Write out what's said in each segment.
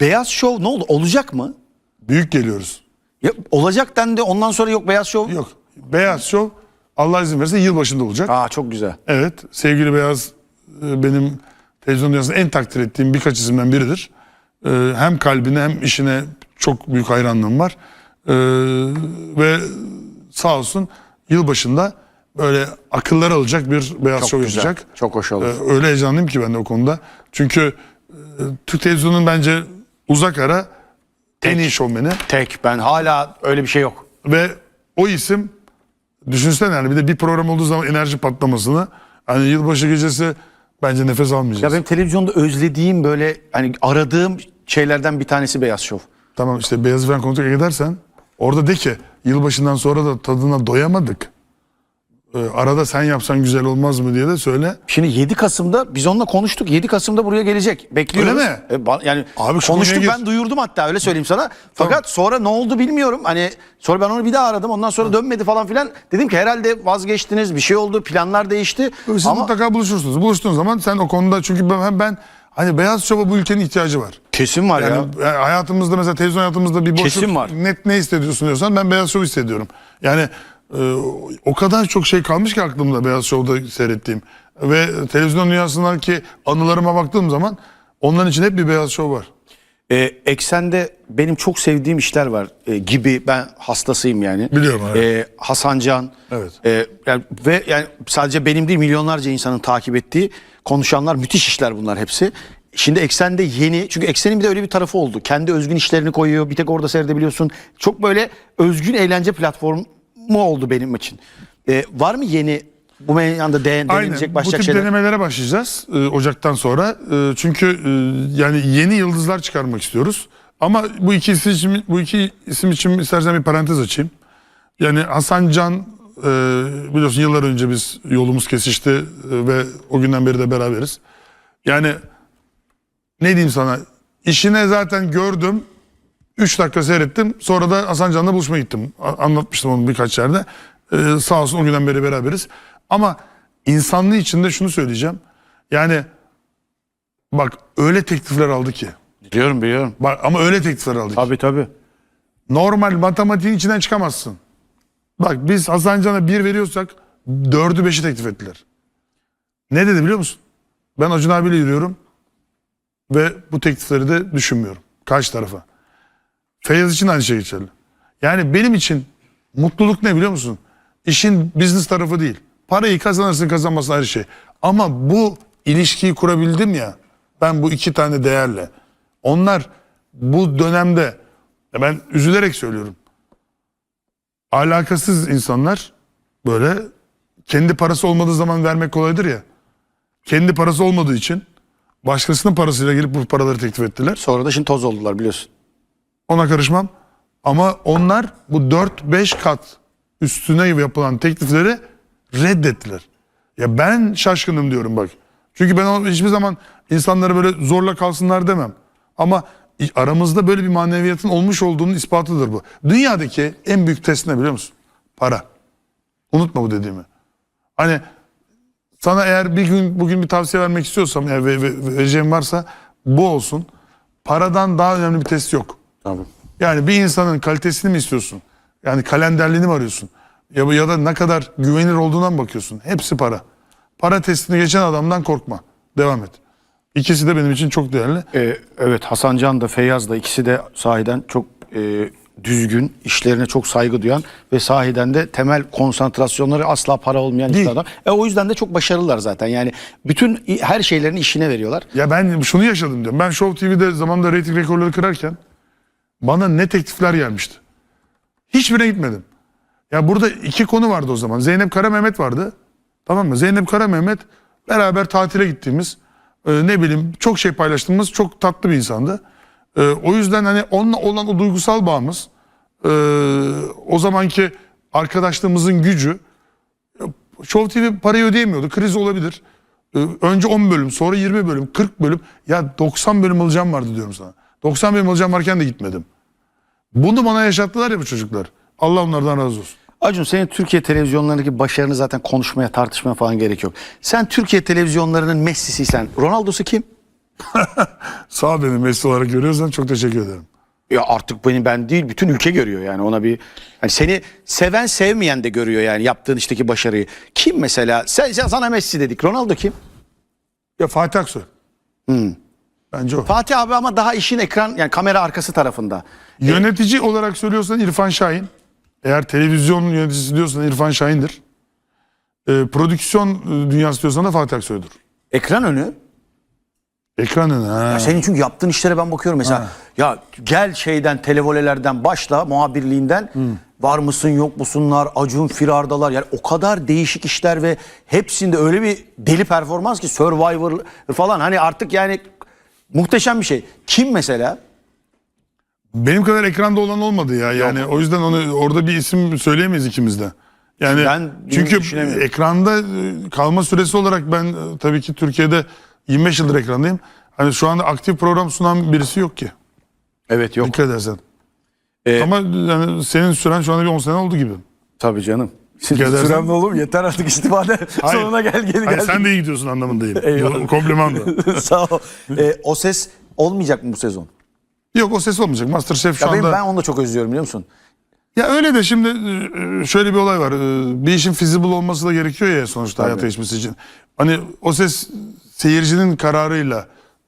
Beyaz Şov ne oldu? Olacak mı? Büyük geliyoruz. Ya, olacak dendi ondan sonra yok Beyaz Şov. Yok. Beyaz Şov Allah izin verirse yılbaşında olacak. Aa çok güzel. Evet. Sevgili Beyaz e, benim televizyon dünyasında en takdir ettiğim birkaç isimden biridir. E, Hem kalbine hem işine çok büyük hayranlığım var. E, Ve sağ olsun yılbaşında böyle akıllar alacak bir Beyaz Çok Şov güzel. yapacak. Çok hoş olur. Öyle heyecanlıyım ki ben de o konuda. Çünkü e, Türk televizyonunun bence uzak ara en iyi şovmeni. Tek ben hala öyle bir şey yok. Ve o isim düşünsene yani bir de bir program olduğu zaman enerji patlamasını hani yılbaşı gecesi bence nefes Ya almayacağız. benim televizyonda özlediğim böyle hani aradığım şeylerden bir tanesi Beyaz Şov. Tamam işte Beyaz Efendi kontrol edersen orada de ki yılbaşından sonra da tadına doyamadık. Ee, arada sen yapsan güzel olmaz mı diye de söyle. Şimdi 7 Kasım'da biz onunla konuştuk. 7 Kasım'da buraya gelecek. Bekliyoruz. Öyle mi? E, ba- yani Abi şu konuştuk konuya ben gir. duyurdum hatta öyle söyleyeyim sana. Fakat sonra ne oldu bilmiyorum. Hani sonra ben onu bir daha aradım. Ondan sonra dönmedi falan filan. Dedim ki herhalde vazgeçtiniz. Bir şey oldu. Planlar değişti. Siz Ama mutlaka buluşursunuz. Buluştuğun zaman sen o konuda çünkü ben, ben hani Beyaz Şov'a bu ülkenin ihtiyacı var. kesin var Yani ya. e, hayatımızda mesela televizyon hayatımızda bir boşluk Kesin var. net ne hissediyorsun diyorsan ben Beyaz Show hissediyorum. Yani e, o kadar çok şey kalmış ki aklımda Beyaz Show'da seyrettiğim. Ve televizyon dünyasındaki anılarıma baktığım zaman onların için hep bir Beyaz Show var. Ee, Eksen'de benim çok sevdiğim işler var Ee, gibi ben hastasıyım yani. Biliyorum, evet. Ee, Hasan Can. Evet. Ee, yani, ve yani sadece benim değil milyonlarca insanın takip ettiği konuşanlar müthiş işler bunlar hepsi. Şimdi Eksen'de yeni çünkü Eksen'in bir de öyle bir tarafı oldu. Kendi özgün işlerini koyuyor. Bir tek orada seyredebiliyorsun. Çok böyle özgün eğlence platformu oldu benim için. Ee, var mı yeni bu meydanda de, denilecek Aynen bu tip şeyler? denemelere başlayacağız e, Ocak'tan sonra. E, çünkü e, yani yeni yıldızlar çıkarmak istiyoruz. Ama bu iki isim için, bu iki isim için istersen bir parantez açayım. Yani Hasan Can e, biliyorsun yıllar önce biz yolumuz kesişti e, ve o günden beri de beraberiz. Yani ne diyeyim sana işine zaten gördüm. 3 dakika seyrettim. Sonra da Hasan Can'la buluşmaya gittim. Anlatmıştım onu birkaç yerde. Ee, sağ olsun o günden beri beraberiz. Ama insanlığı içinde şunu söyleyeceğim. Yani bak öyle teklifler aldı ki. Biliyorum biliyorum. Bak ama öyle teklifler aldı ki. Tabii tabii. Normal matematiğin içinden çıkamazsın. Bak biz Hasan Can'a bir veriyorsak dördü beşi teklif ettiler. Ne dedi biliyor musun? Ben Acun abiyle yürüyorum ve bu teklifleri de düşünmüyorum. Karşı tarafa. Feyyaz için aynı şey geçerli. Yani benim için mutluluk ne biliyor musun? İşin business tarafı değil. Parayı kazanırsın kazanmasın ayrı şey. Ama bu ilişkiyi kurabildim ya ben bu iki tane değerle. Onlar bu dönemde ben üzülerek söylüyorum. Alakasız insanlar böyle kendi parası olmadığı zaman vermek kolaydır ya. Kendi parası olmadığı için başkasının parasıyla gelip bu paraları teklif ettiler. Sonra da şimdi toz oldular biliyorsun. Ona karışmam. Ama onlar bu 4-5 kat üstüne yapılan teklifleri reddettiler. Ya ben şaşkınım diyorum bak. Çünkü ben hiçbir zaman insanları böyle zorla kalsınlar demem. Ama aramızda böyle bir maneviyatın olmuş olduğunun ispatıdır bu. Dünyadaki en büyük test ne biliyor musun? Para. Unutma bu dediğimi. Hani sana eğer bir gün bugün bir tavsiye vermek istiyorsam eğer ve, ve- vereceğim varsa bu olsun. Paradan daha önemli bir test yok. Tabii. Yani bir insanın kalitesini mi istiyorsun? Yani kalenderliğini mi arıyorsun? Ya, ya da ne kadar güvenilir olduğuna mı bakıyorsun? Hepsi para. Para testini geçen adamdan korkma. Devam et. İkisi de benim için çok değerli. Ee, evet Hasan Can da Feyyaz da ikisi de sahiden çok e, düzgün, işlerine çok saygı duyan ve sahiden de temel konsantrasyonları asla para olmayan iki Değil. adam. E, o yüzden de çok başarılılar zaten. Yani bütün her şeylerini işine veriyorlar. Ya ben şunu yaşadım diyorum. Ben Show TV'de zamanında reyting rekorları kırarken bana ne teklifler gelmişti. Hiçbirine gitmedim. Ya burada iki konu vardı o zaman. Zeynep Kara Mehmet vardı. Tamam mı? Zeynep Kara Mehmet beraber tatile gittiğimiz e, ne bileyim çok şey paylaştığımız çok tatlı bir insandı. E, o yüzden hani onunla olan o duygusal bağımız e, o zamanki arkadaşlığımızın gücü Show TV parayı ödeyemiyordu. Kriz olabilir. Önce 10 bölüm, sonra 20 bölüm, 40 bölüm. Ya 90 bölüm alacağım vardı diyorum sana. 90 bölüm alacağım varken de gitmedim. Bunu bana yaşattılar ya bu çocuklar. Allah onlardan razı olsun. Acun senin Türkiye televizyonlarındaki başarını zaten konuşmaya, tartışmaya falan gerek yok. Sen Türkiye televizyonlarının Messi'siysen Ronaldo'su kim? Sağ ol beni Messi olarak görüyorsan çok teşekkür ederim. Ya artık beni ben değil bütün ülke görüyor yani ona bir hani seni seven sevmeyen de görüyor yani yaptığın işteki başarıyı. Kim mesela sen, sen- sana Messi dedik Ronaldo kim? Ya Fatih Aksoy. Bence o. Fatih abi ama daha işin ekran yani kamera arkası tarafında. Yönetici olarak söylüyorsan İrfan Şahin. Eğer televizyon yöneticisi diyorsan İrfan Şahin'dir. Ee, prodüksiyon e, dünyası diyorsan da Fatih Aksoy'dur. Ekran önü Ekranın ha. Senin çünkü yaptığın işlere ben bakıyorum mesela. Ya gel şeyden televolelerden başla muhabirliğinden. Var mısın yok musunlar Acun Firardalar yani o kadar değişik işler ve hepsinde öyle bir deli performans ki Survivor falan hani artık yani muhteşem bir şey. Kim mesela? Benim kadar ekranda olan olmadı ya. Yani o yüzden onu orada bir isim söyleyemeyiz ikimiz de. Yani Ben çünkü düşünemiyorum. ekranda e, kalma süresi olarak ben e, tabii ki Türkiye'de 25 yıldır ekrandayım. Hani şu anda aktif program sunan birisi yok ki. Evet yok. Dikkat edersen. Ee, Ama yani senin süren şu anda bir 10 sene oldu gibi. Tabii canım. Edersen- Sürem ne oğlum yeter artık istifade. Hayır. Sonuna gel gel Hayır, gel. sen de iyi gidiyorsun anlamındayım. Eyvallah. Kompliman da. Sağ ol. Ee, o ses olmayacak mı bu sezon? Yok o ses olmayacak. Masterchef şu Ya benim, anda... ben onu da çok özlüyorum biliyor musun? Ya öyle de şimdi e, şöyle bir olay var. E, Bir işin feasible olması da gerekiyor ya sonuçta hayata geçmesi için. Hani o ses seyircinin kararıyla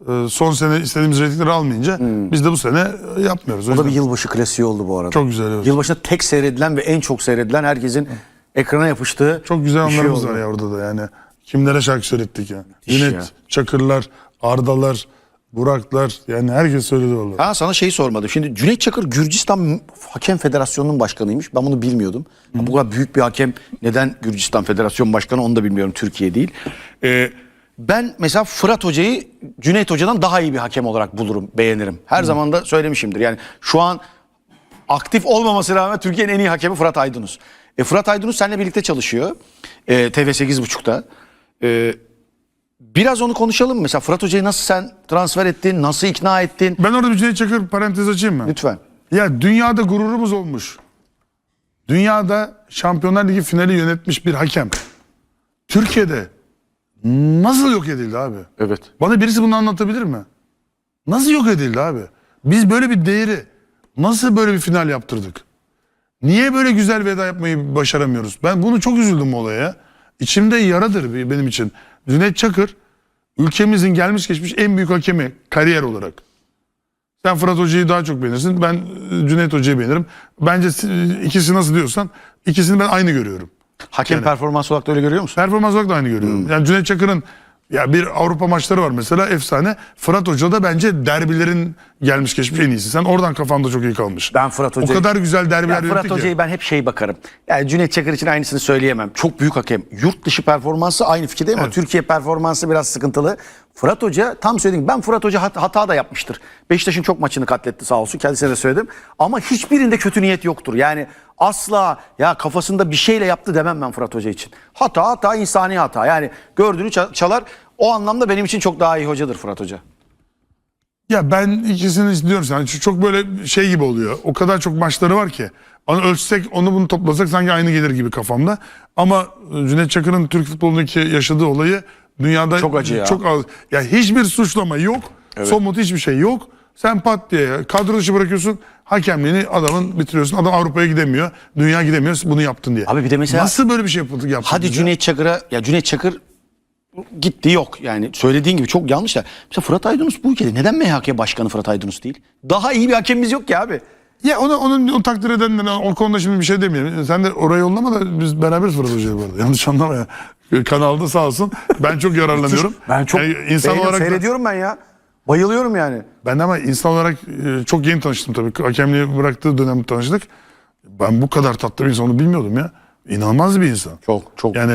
e, son sene istediğimiz reytingleri almayınca biz de bu sene e, yapmıyoruz. O Hmm. O da bir yılbaşı klasiği oldu bu arada. Çok güzel, evet. Yılbaşında tek seyredilen ve en çok seyredilen herkesin ekrana yapıştığı Çok güzel bir şey anlarımız oldu. var ya orada da yani. Kimlere şarkı söylettik ya. Müthiş Cüneyt, ya. Çakırlar, Ardalar, Buraklar yani herkes söyledi orada. Ha sana şeyi sormadım. Şimdi Cüneyt Çakır Gürcistan Hakem Federasyonu'nun başkanıymış. Ben bunu bilmiyordum. Bu kadar büyük bir hakem neden Gürcistan Federasyon Başkanı onu da bilmiyorum. Türkiye değil. Ee, ben mesela Fırat Hoca'yı Cüneyt Hoca'dan daha iyi bir hakem olarak bulurum, beğenirim. Her zaman da söylemişimdir. Yani şu an aktif olmaması rağmen Türkiye'nin en iyi hakemi Fırat Aydınus. E, Fırat Aydınus seninle birlikte çalışıyor. E, TV8.30'da. E, biraz onu konuşalım mı? Mesela Fırat Hoca'yı nasıl sen transfer ettin? Nasıl ikna ettin? Ben orada bir Cüneyt Çakır parantez açayım mı? Lütfen. Ya dünyada gururumuz olmuş. Dünyada Şampiyonlar Ligi finali yönetmiş bir hakem. Türkiye'de nasıl yok edildi abi? Evet. Bana birisi bunu anlatabilir mi? Nasıl yok edildi abi? Biz böyle bir değeri nasıl böyle bir final yaptırdık? Niye böyle güzel veda yapmayı başaramıyoruz? Ben bunu çok üzüldüm olaya. İçimde yaradır benim için. Cüneyt Çakır ülkemizin gelmiş geçmiş en büyük hakemi kariyer olarak. Sen Fırat Hoca'yı daha çok beğenirsin. Ben e, Cüneyt Hoca'yı beğenirim. Bence si- ikisi nasıl diyorsan ikisini ben aynı görüyorum. Hakem performansı olarak da öyle görüyor musun? Performans olarak da aynı görüyorum. Yani Cüneyt Çakır'ın ya bir Avrupa maçları var mesela efsane. Fırat Hoca da bence derbilerin gelmiş geçmiş en iyisi. Sen oradan kafanda çok iyi kalmış. Ben Fırat O Hoca'yı... kadar güzel derbiler Ya Fırat Hoca'yı ben hep şey bakarım. Yani Cüneyt Çakır için aynısını söyleyemem. Çok büyük hakem. Yurt dışı performansı aynı fikirdeyim ama Evet. Türkiye performansı biraz sıkıntılı. Fırat Hoca tam söylediğim ben Fırat Hoca hat- hata da yapmıştır. Beşiktaş'ın çok maçını katletti sağ olsun. Kendisine de söyledim. Ama hiçbirinde kötü niyet yoktur. Yani asla ya kafasında bir şeyle yaptı demem ben Fırat Hoca için. Hata hata insani hata. Yani gördüğünü ça- çalar. O anlamda benim için çok daha iyi hocadır Fırat Hoca. Ya ben ikisini sana. Çünkü Çok böyle şey gibi oluyor. O kadar çok maçları var ki. Onu ölçsek onu bunu toplasak sanki aynı gelir gibi kafamda. Ama Cüneyt Çakır'ın Türk futbolundaki yaşadığı olayı dünyada Çok acı ya. Çok az. Ya hiçbir suçlama yok. Somut hiçbir şey yok. Sen pat diye kadro dışı bırakıyorsun. Hakemliğini adamın bitiriyorsun. Adam Avrupa'ya gidemiyor. Dünya gidemiyor. Bunu yaptın diye. Abi bir de mesela- Nasıl böyle bir şey yapıldı? yaptın Hadi ya? Cüneyt Çakır'a ya Cüneyt Çakır gitti yok yani söylediğin gibi çok yanlış da. Mesela Fırat Aydınus bu ülkede neden MHK başkanı Fırat Aydınus değil? Daha iyi bir hakemimiz yok ki abi. Ya onu, onun o takdir edenlere o konuda şimdi bir şey demeyelim. Sen de oraya yollama da biz beraber Fırat Hoca'yı bu arada. Yanlış anlama ya. Kanalda sağ olsun. Ben çok yararlanıyorum. Ben çok Yani insan olarak seyrediyorum ben ya. Bayılıyorum yani. ben ama insan olarak e, çok yeni tanıştım tabii. Hakemliği bıraktığı dönem tanıştık. Ben bu kadar tatlı bir insan onu bilmiyordum ya. İnanılmaz bir insan. Çok çok. Yani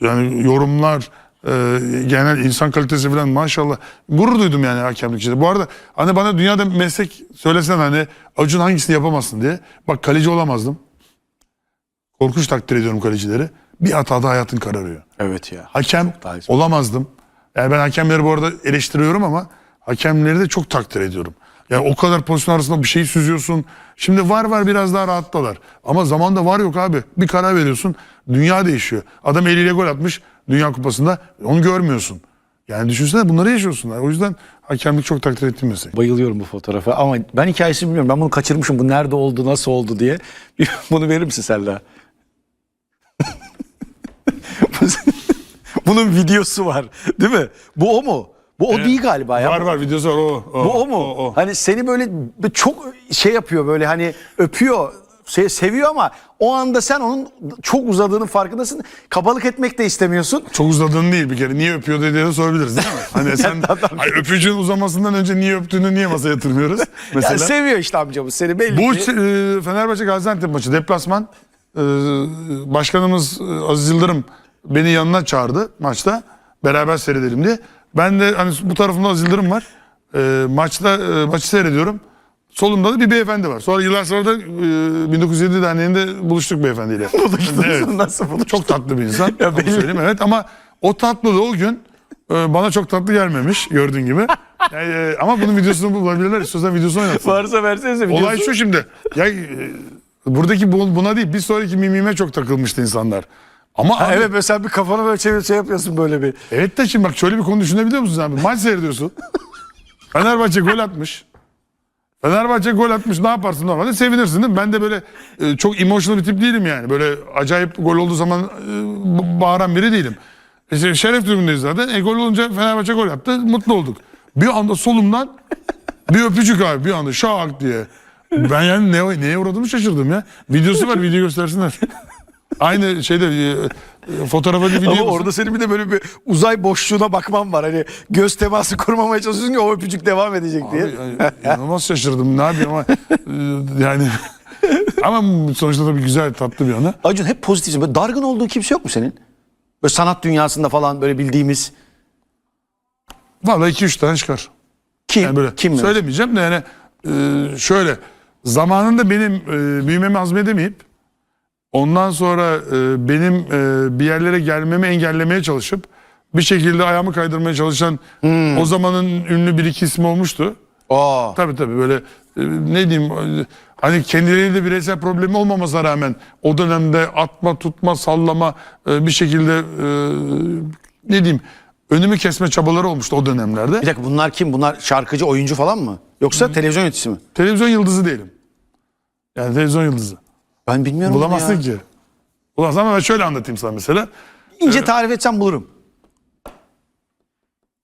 yani yorumlar, e, genel insan kalitesi falan maşallah. Gurur duydum yani hakemlik içinde. Bu arada hani bana dünyada meslek söylesen hani Acun hangisini yapamazsın diye. Bak kaleci olamazdım. Korkunç takdir ediyorum kalecileri. Bir hatada hayatın kararıyor. Evet ya. Hakem olamazdım. Yani ben hakemleri bu arada eleştiriyorum ama hakemleri de çok takdir ediyorum. Yani o kadar pozisyon arasında bir şey süzüyorsun. Şimdi var var biraz daha rahattalar. Ama zamanda var yok abi. Bir karar veriyorsun. Dünya değişiyor. Adam eliyle gol atmış Dünya Kupası'nda. Onu görmüyorsun. Yani düşünsene bunları yaşıyorsunlar. O yüzden hakemlik çok takdir ettiğim meslek. Bayılıyorum bu fotoğrafa ama ben hikayesini bilmiyorum. Ben bunu kaçırmışım. Bu nerede oldu, nasıl oldu diye. Bunu verir misin Selda? Bunun videosu var. Değil mi? Bu o mu? Bu o değil galiba ya. Var var videosu var o. o Bu o mu? O, o. Hani seni böyle çok şey yapıyor böyle hani öpüyor, şey, seviyor ama o anda sen onun çok uzadığının farkındasın. Kabalık etmek de istemiyorsun. Çok uzadığını değil bir kere. Niye öpüyor diye de sorabiliriz değil mi? Hani sen ay, öpücüğün uzamasından önce niye öptüğünü niye masaya yatırmıyoruz? Mesela. Yani seviyor işte amcamız seni belli Bu ki. e, Fenerbahçe Gaziantep maçı deplasman. E, başkanımız e, Aziz Yıldırım beni yanına çağırdı maçta. Beraber seyredelim diye. Ben de hani bu tarafımda Aziz Yıldırım var. E, maçta e, maçı seyrediyorum. Solumda da bir beyefendi var. Sonra yıllar sonra da e, 1907 Derneği'nde buluştuk beyefendiyle. Evet. Nasıl bunu? Çok tatlı bir insan. Ya Onu belli. söyleyeyim evet ama o tatlılığı o gün e, bana çok tatlı gelmemiş gördüğün gibi. Yani, e, ama bunun videosunu bulabilirler. İstiyorsan videosunu oynatsın. Varsa versenize videosu. Olay şu şimdi. Ya e, buradaki bu- buna değil bir sonraki mimime çok takılmıştı insanlar. Ama Ha, abi- evet mesela bir kafanı böyle çevir şey yapıyorsun böyle bir. evet de şimdi bak şöyle bir konu düşünebiliyor musun abi? Maç seyrediyorsun. Fenerbahçe gol atmış. Fenerbahçe gol atmış ne yaparsın normalde sevinirsin değil mi? Ben de böyle e, çok emotional bir tip değilim yani. Böyle acayip gol olduğu zaman e, bağıran biri değilim. İşte şeref tribündeyiz zaten. E, gol olunca Fenerbahçe gol attı. Mutlu olduk. Bir anda solumdan bir öpücük abi bir anda şak diye. Ben yani ne, neye uğradığımı şaşırdım ya. Videosu var video göstersinler. Aynı şeyde e, fotoğrafa bir video. Ama orada senin bir de böyle bir uzay boşluğuna bakman var. Hani göz teması kurmamaya çalışıyorsun ki o öpücük devam edecek diye. Abi, yani inanılmaz şaşırdım. Ne yapayım ama e, yani ama sonuçta tabii güzel tatlı bir ana. Acun hep pozitifsin. Böyle dargın olduğun kimse yok mu senin? Böyle sanat dünyasında falan böyle bildiğimiz. Vallahi iki üç tane çıkar. Kim? Yani böyle Kim? söylemeyeceğim de yani e, şöyle zamanında benim e, büyümemi hazmedemeyip ondan sonra e, benim e, bir yerlere gelmemi engellemeye çalışıp bir şekilde ayağımı kaydırmaya çalışan Hmm. o zamanın ünlü bir iki ismi olmuştu. Aa. Tabii tabii böyle e, ne diyeyim e, hani kendileriyle bireysel problemi olmamasına rağmen o dönemde atma tutma sallama e, bir şekilde e, ne diyeyim önümü kesme çabaları olmuştu o dönemlerde. Bir dakika bunlar kim? Bunlar şarkıcı, oyuncu falan mı? Yoksa televizyon yöneticisi mi? Televizyon yıldızı değilim. Yani televizyon yıldızı. Ben bilmiyorum Bulamazsın ki. Bulamazsın ama ben şöyle anlatayım sana mesela. İnce tarif etsem bulurum.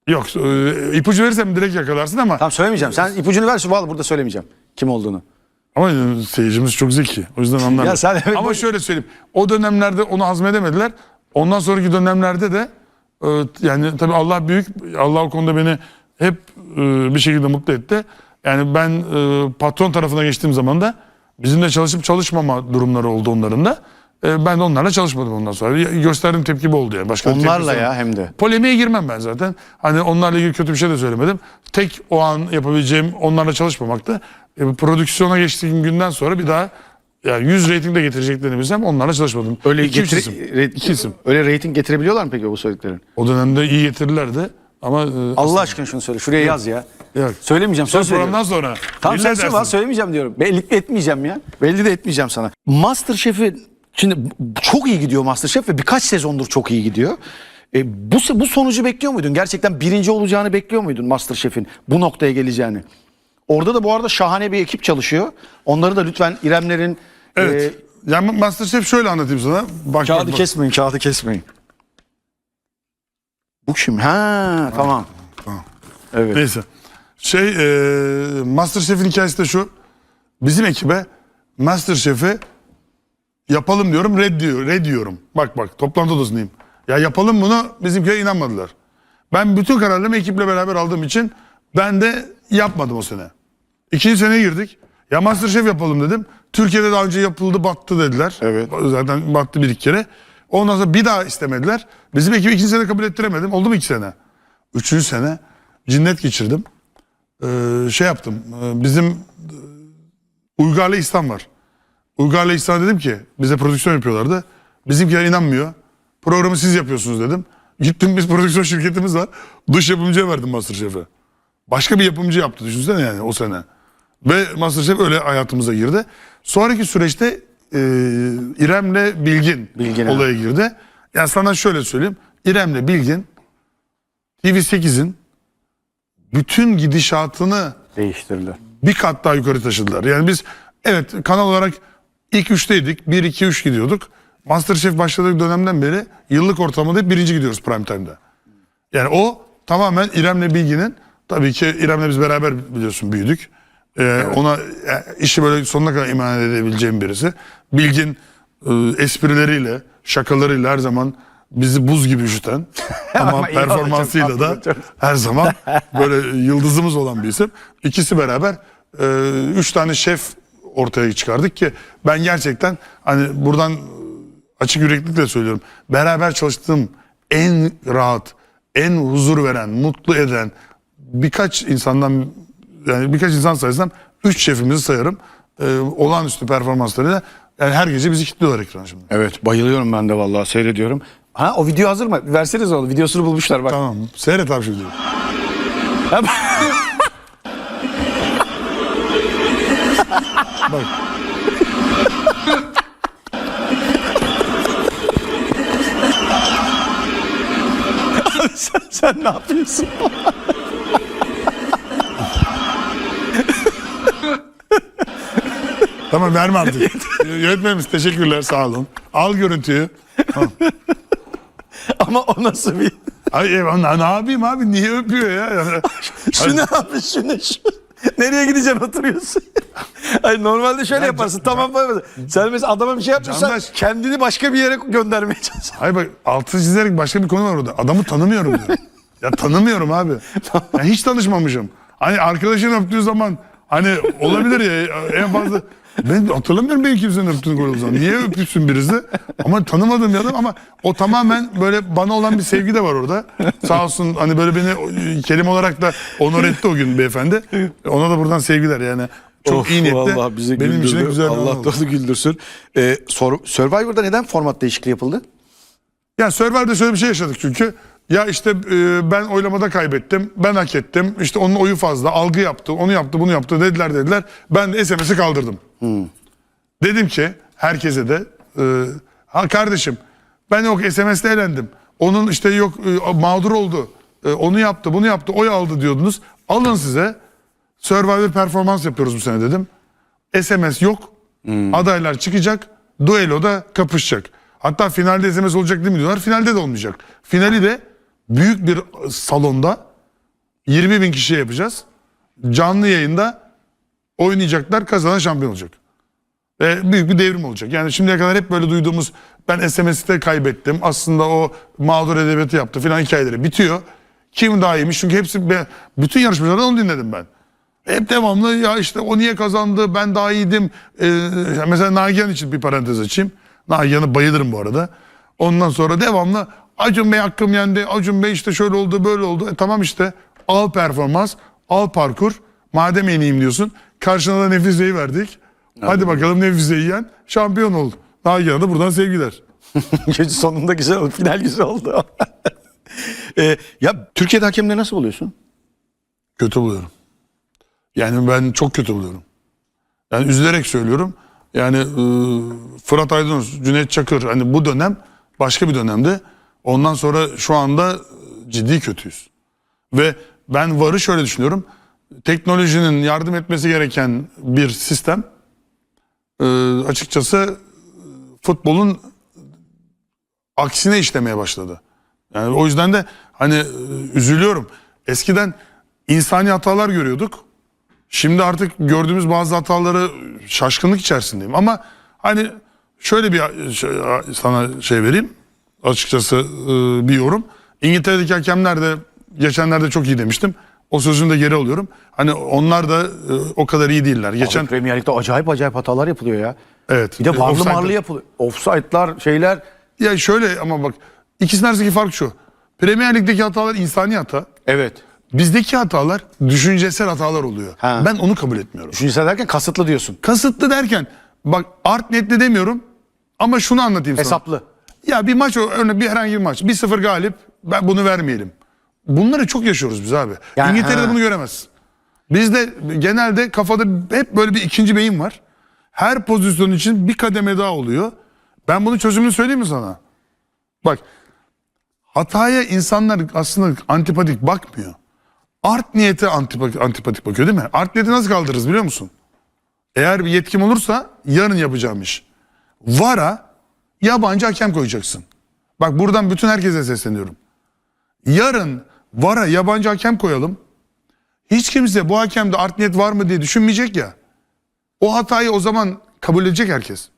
Yok e, ipucu verirsem direkt yakalarsın ama Tamam söylemeyeceğim. Sen ipucunu ver. Vallahi burada söylemeyeceğim. Kim olduğunu. ama e, seyircimiz çok zeki. O yüzden anlar. Ya sen ama şöyle söyleyeyim. O dönemlerde onu hazmedemediler. Ondan sonraki dönemlerde de e, yani tabii Allah büyük. Allah o konuda beni hep e, bir şekilde mutlu etti. Yani ben e, patron tarafına geçtiğim zaman da bizimle çalışıp çalışmama durumları oldu onların da. E, ben de onlarla çalışmadım ondan sonra. Gösterdiğim tepki bu oldu yani. Başka bir tepki Onlarla ya hem de. Polemiğe girmem ben zaten. Hani onlarla ilgili kötü bir şey de söylemedim. Tek o an yapabileceğim onlarla çalışmamaktı. E, prodüksiyona geçtiğim günden sonra bir daha yani 100 reyting de getireceklerini bilsem onlarla çalışmadım. Öyle İki, getire- isim. re- İki isim. Öyle reyting getirebiliyorlar mı peki bu söylediklerin? O dönemde iyi getirirlerdi ama e, Allah aşkına şunu söyle. Şuraya yaz ya. yok. Söylemeyeceğim. Söz veriyorum. programdan sonra. Tamam dinle sen dersin. lan söylemeyeceğim diyorum. Belli etmeyeceğim ya. Belli de etmeyeceğim sana. Masterchef'i şimdi çok iyi gidiyor Masterchef ve birkaç sezondur çok iyi gidiyor. E, bu bu sonucu bekliyor muydun? Gerçekten birinci olacağını bekliyor muydun Masterchef'in bu noktaya geleceğini? Orada da bu arada şahane bir ekip çalışıyor. Onları da lütfen İremlerin Evet. e, yani Masterchef şöyle anlatayım sana. Bak, kağıdı bak. kesmeyin, kağıdı kesmeyin. Bu kim? Ha, tamam. Evet. Neyse. Şey e, Masterchef'in hikayesi de şu. Bizim ekibe Masterchef'i yapalım diyorum red diyor. Red diyorum. Bak bak toplantı odasındayım. Ya yapalım bunu bizimkiler inanmadılar. Ben bütün kararlarımı ekiple beraber aldığım için ben de yapmadım o sene. İkinci seneye girdik. Ya Masterchef yapalım dedim. Türkiye'de daha önce yapıldı battı dediler. Evet. Zaten battı bir iki kere. Ondan sonra bir daha istemediler. Bizim ekibi ikinci sene kabul ettiremedim. Oldu mu iki sene? Üçüncü sene cinnet geçirdim. Ee, şey yaptım. Ee, bizim e, Uygar'la İhsan var. Uygar'la İhsan'a dedim ki bize prodüksiyon yapıyorlardı. Bizimkiler inanmıyor. Programı siz yapıyorsunuz dedim. Gittim biz prodüksiyon şirketimiz var. Dış yapımcıya verdim Masterchef'e. Başka bir yapımcı yaptı düşünsene yani o sene. Ve Masterchef öyle hayatımıza girdi. Sonraki süreçte e, İrem'le Bilgin, Bilgin, olaya girdi. Yani sana şöyle söyleyeyim. İrem'le Bilgin TV8'in bütün gidişatını Değiştirdiler. bir kat daha yukarı taşıdılar. Yani biz evet kanal olarak ilk üçteydik. 1 2 3 gidiyorduk. Masterchef başladığı dönemden beri yıllık ortalamada hep birinci gidiyoruz prime time'da. Yani o tamamen İrem'le Bilgi'nin tabii ki İrem'le biz beraber biliyorsun büyüdük. Ee, Ona e, işi böyle sonuna kadar emanet edebileceğim birisi. Bilgin e, esprileriyle, şakalarıyla her zaman bizi buz gibi üşüten ama Ama performansıyla olacak, da her zaman böyle yıldızımız olan bir isim. İkisi beraber e, üç tane şef ortaya çıkardık ki ben gerçekten hani buradan açık yüreklilikle söylüyorum. Beraber çalıştığım en rahat, en huzur veren, mutlu eden birkaç insandan yani birkaç insan saysam üç şefimizi sayarım. E, olağanüstü performanslarıyla yani her gece bizi kilitliyorlar ekran şimdi. Evet bayılıyorum ben de vallahi seyrediyorum. Ha o video hazır mı? Verseniz onu. Videosunu bulmuşlar bak. Tamam seyret abi şimdi. Bak. sen, sen ne yapıyorsun? Tamam verme artık. Yönetmenimiz teşekkürler sağ olun. Al görüntüyü. Ama o nasıl bir... Ay eyvah, ne, ne yapayım abi niye öpüyor ya? Yani, Şu ne abi şu ne şu? Nereye gideceksin oturuyorsun? Hayır normalde şöyle yaparsın. tamam böyle. Sen mesela adama bir şey yapmışsan Candaş. kendini başka bir yere göndermeye çalışıyorsun. Hayır bak altı çizerek başka bir konu var orada. Adamı tanımıyorum diyor. ya tanımıyorum abi. Ya hiç tanışmamışım. Hani arkadaşın öptüğü zaman hani olabilir ya en fazla ben hatırlamıyorum ben kimsenin öptüğünü gördüğüm zaman. Niye öpüyorsun birisi? Ama tanımadığım bir adam ama o tamamen böyle bana olan bir sevgi de var orada. Sağ olsun hani böyle beni e, kelime olarak da onur etti o gün beyefendi. Ona da buradan sevgiler yani. Çok Of, iyi niyetli. vallahi bizi Benim için de güldürdü. güzel Allah da güldürsün. Ee, Sur- Survivor'da neden format değişikliği yapıldı? Ya Survivor'da şöyle bir şey yaşadık çünkü. Ya işte e, ben oylamada kaybettim, ben hak ettim. İşte onun oyu fazla, algı yaptı, onu yaptı, bunu yaptı dediler dediler. Ben de SMS'i kaldırdım. Dedim ki herkese de e, ha kardeşim ben yok SMS'te elendim. Onun işte yok e, mağdur oldu. E, onu yaptı, bunu yaptı, oy aldı diyordunuz. Alın size Survivor performans yapıyoruz bu sene dedim. SMS yok. Adaylar çıkacak. Duelo'da kapışacak. Hatta finalde SMS olacak değil mi diyorlar. Finalde de olmayacak. Finali de büyük bir salonda 20 bin kişiye yapacağız. Canlı yayında oynayacaklar. Kazanan şampiyon olacak. Ve büyük bir devrim olacak. Yani şimdiye kadar hep böyle duyduğumuz ben SMS'te kaybettim. Aslında o mağdur edebiyatı yaptı filan hikayeleri bitiyor. Kim daha iyiymiş? Çünkü hepsi be- bütün yarışmacılardan onu dinledim ben. Hep devamlı ya işte o niye kazandı ben daha iyiydim. Ee, mesela Nagihan için bir parantez açayım. Nagihan'ı bayılırım bu arada. Ondan sonra devamlı Acun Bey hakkım yendi. Acun Bey işte şöyle oldu böyle oldu. E, tamam işte al performans al parkur. Madem en iyiyim diyorsun. Karşına da Nefize'yi verdik. Hadi bakalım Nefize'yi yen şampiyon oldu. Nagihan'a da buradan sevgiler. Sonunda güzel oldu. Final güzel oldu. Ee, ya Türkiye'de hakemleri nasıl buluyorsun? Kötü buluyorum. Yani ben çok kötü buluyorum. Yani üzülerek söylüyorum. Yani e, Fırat Aydınus, Cüneyt Çakır hani bu dönem başka bir dönemde. Ondan sonra şu anda ciddi kötüyüz. Ve ben varı şöyle düşünüyorum. Teknolojinin yardım etmesi gereken bir sistem e, açıkçası futbolun aksine işlemeye başladı. Yani o yüzden de hani e, üzülüyorum. Eskiden insani hatalar görüyorduk. Şimdi artık gördüğümüz bazı hataları şaşkınlık içerisindeyim. Ama hani şöyle bir şey- sana şey vereyim. Açıkçası e, bir yorum. İngiltere'deki hakemler de geçenlerde çok iyi demiştim. O sözümü de geri alıyorum. Hani onlar da e, o kadar iyi değiller. Geçen Geçen Premier Lig'de acayip acayip hatalar yapılıyor ya. evet. Bir de varlı marlı yapılıyor. Offside'lar şeyler. Ya şöyle ama bak ikisinin arasındaki fark şu. Premier Lig'deki hatalar insani hata. Evet. Bizdeki hatalar düşüncesel hatalar oluyor. Ha. Ben onu kabul etmiyorum. Düşünsel derken kasıtlı diyorsun. Kasıtlı derken bak art netli demiyorum ama şunu anlatayım sana. Hesaplı. Ya bir maç örneğin bir herhangi bir maç 1-0 galip ben bunu vermeyelim. Bunları çok yaşıyoruz biz abi. Yani, İngiltere'de ha. bunu göremezsin. Bizde genelde kafada hep böyle bir ikinci beyin var. Her pozisyon için bir kademe daha oluyor. Ben bunun çözümünü söyleyeyim mi sana? Bak Hataya insanlar aslında antipatik bakmıyor. Art niyete antipatik, antipatik bakıyor değil mi? Art niyeti nasıl kaldırırız biliyor musun? Eğer bir yetkim olursa yarın yapacağım iş. VAR'a yabancı hakem koyacaksın. Bak buradan bütün herkese sesleniyorum. Yarın VAR'a yabancı hakem koyalım. Hiç kimse bu hakemde art niyet var mı diye düşünmeyecek ya. O hatayı o zaman kabul edecek herkes.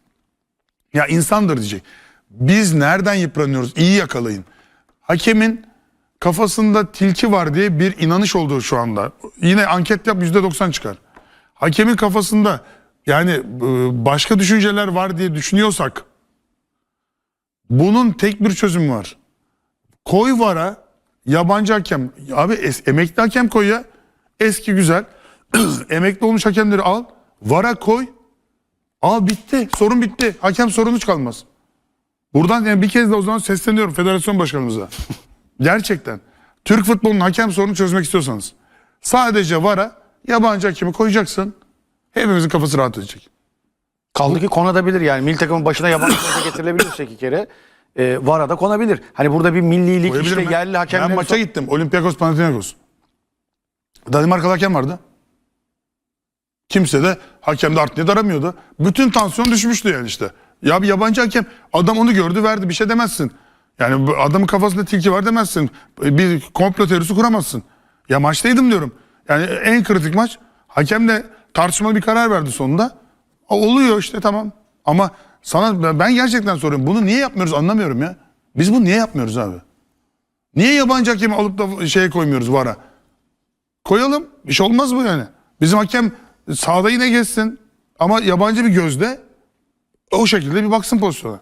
Ya insandır diyecek. Biz nereden yıpranıyoruz? İyi yakalayın. Hakemin kafasında tilki var diye bir inanış olduğu şu anda. Yine anket yap %90 çıkar. Hakemin kafasında yani e, başka düşünceler var diye düşünüyorsak bunun tek bir çözümü var. Koy vara yabancı hakem. Abi es, emekli hakem koy ya. Eski güzel. emekli olmuş hakemleri al. Vara koy. Al bitti. Sorun bitti. Hakem sorunu kalmaz. Buradan yani bir kez de o zaman sesleniyorum federasyon başkanımıza. Gerçekten. Türk futbolunun hakem sorunu çözmek istiyorsanız. Sadece VAR'a yabancı hakemi koyacaksın. Hepimizin kafası rahat edecek. Kaldı ki konabilir yani. Milli takımın başına yabancı hoca getirilebilirse iki kere. E, VAR'a da konabilir. Hani burada bir millilik Koyabilir işte mi? yerli hakemler. Ben maça gittim. Olympiakos Panathinaikos. Danimarkalı hakem vardı. Kimse de hakemde art niyet aramıyordu. Bütün tansiyon düşmüştü yani işte. Ya bir yabancı hakem adam onu gördü verdi bir şey demezsin. Yani adamın kafasında tilki var demezsin. Bir komplo teorisi kuramazsın. Ya maçtaydım diyorum. Yani en kritik maç. Hakem de tartışmalı bir karar verdi sonunda. Oluyor işte tamam. Ama sana ben gerçekten soruyorum. Bunu niye yapmıyoruz anlamıyorum ya. Biz bunu niye yapmıyoruz abi? Niye yabancı hakemi alıp da şeye koymuyoruz VAR'a? Koyalım. Bir olmaz mı yani? Bizim hakem sahada yine geçsin. Ama yabancı bir gözle o şekilde bir baksın pozisyona.